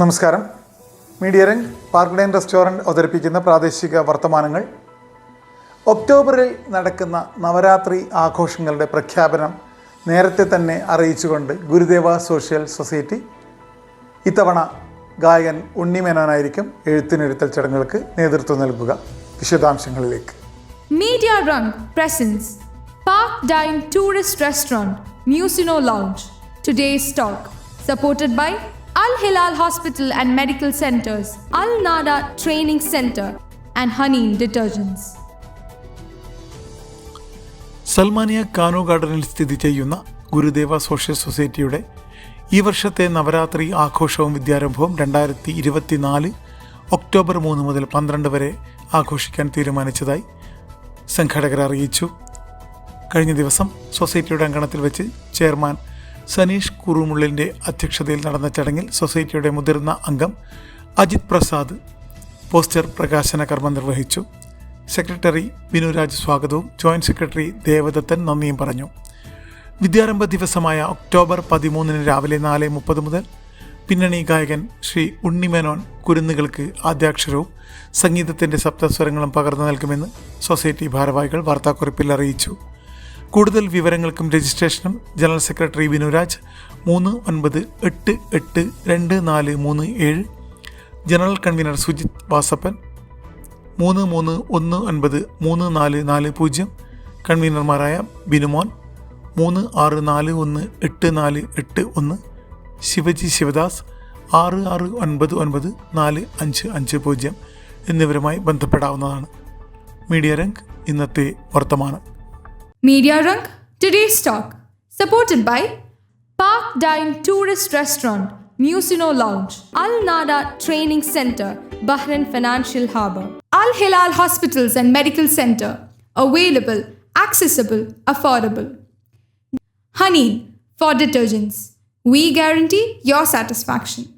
നമസ്കാരം. Media Rang park line restaurant അവതരിപ്പിക്കുന്ന പ്രാദേശിക വർത്തമാനങ്ങൾ. ഒക്ടോബറിൽ നടക്കുന്ന നവരാത്രി ആഘോഷങ്ങളുടെ പ്രഖ്യാപനം നേരത്തെ തന്നെ അറിയിച്ചുകൊണ്ട് ഗുരുദേവ സോഷ്യൽ സൊസൈറ്റി ഇത്തവണ ഗായകൻ ഉണ്ണിമേനോനായിരിക്കും എഴുത്തിനിരുത്തൽ ചടങ്ങുകൾക്ക് നേതൃത്വം നൽകുക. വിശദാംശങ്ങളിലേക്ക്. Media rang presence. Park dine tourist restaurant Musino lounge. Today stock supported by Al Hilal Hospital and Medical Centers, Al Nada Training Center, and Haneen Detergents. Salmaniya Kanoo ഗാർഡനിൽ സ്ഥിതി ചെയ്യുന്ന ഗുരുദേവ സോഷ്യൽ സൊസൈറ്റിയുടെ ഈ വർഷത്തെ നവരാത്രി ആഘോഷവും വിദ്യാരംഭവും രണ്ടായിരത്തി ഇരുപത്തിനാല് ഒക്ടോബർ മൂന്ന് മുതൽ പന്ത്രണ്ട് വരെ ആഘോഷിക്കാൻ തീരുമാനിച്ചതായി സംഘാടകർ അറിയിച്ചു കഴിഞ്ഞ ദിവസം സൊസൈറ്റിയുടെ അങ്കണത്തിൽ വെച്ച് ചെയർമാൻ സനീഷ് കുറുമുള്ളിന്റെ അധ്യക്ഷതയിൽ നടന്ന ചടങ്ങിൽ സൊസൈറ്റിയുടെ മുതിർന്ന അംഗം അജിത് പ്രസാദ് പോസ്റ്റർ പ്രകാശന കർമ്മം നിർവഹിച്ചു. സെക്രട്ടറി വിനുരാജ് സ്വാഗതവും ജോയിന്റ് സെക്രട്ടറി ദേവദത്തൻ നന്ദിയും പറഞ്ഞു. വിദ്യാരംഭ ദിവസമായ ഒക്ടോബർ പതിമൂന്നിന് രാവിലെ നാല് മുപ്പത് മുതൽ പിന്നണി ഗായകൻ ശ്രീ ഉണ്ണിമേനോൻ കുരുന്നുകൾക്ക് ആദ്യാക്ഷരവും സംഗീതത്തിന്റെ സപ്തസ്വരങ്ങളും പകർന്നു നൽകുമെന്ന് സൊസൈറ്റി ഭാരവാഹികൾ വാർത്താക്കുറിപ്പിൽ അറിയിച്ചു. കൂടുതൽ വിവരങ്ങൾക്കും രജിസ്ട്രേഷനും ജനറൽ സെക്രട്ടറി വിനുരാജ് മൂന്ന് ഒൻപത് എട്ട് എട്ട് രണ്ട് നാല് മൂന്ന് ഏഴ്. ജനറൽ കൺവീനർ സുജിത് വാസപ്പൻ മൂന്ന് മൂന്ന് ഒന്ന് ഒൻപത് മൂന്ന് നാല് നാല് പൂജ്യം. കൺവീനർമാരായ ബിനുമോൻ മൂന്ന് ആറ് നാല് ഒന്ന് എട്ട് നാല് എട്ട് ഒന്ന്. ശിവജി ശിവദാസ് ആറ് ആറ് ഒൻപത് ഒൻപത് നാല് അഞ്ച് അഞ്ച് പൂജ്യം എന്നിവരുമായി ബന്ധപ്പെടാവുന്നതാണ്. മീഡിയ രംഗ് ഇന്നത്തെ വർത്തമാനം. Media Rung, today's talk, supported by Park Dine Tourist Restaurant, Musino Lounge, Al Nada Training Center, Bahrain Financial Harbour, Al Hilal Hospitals and Medical Center, available, accessible, affordable. Honey for detergents. We guarantee your satisfaction.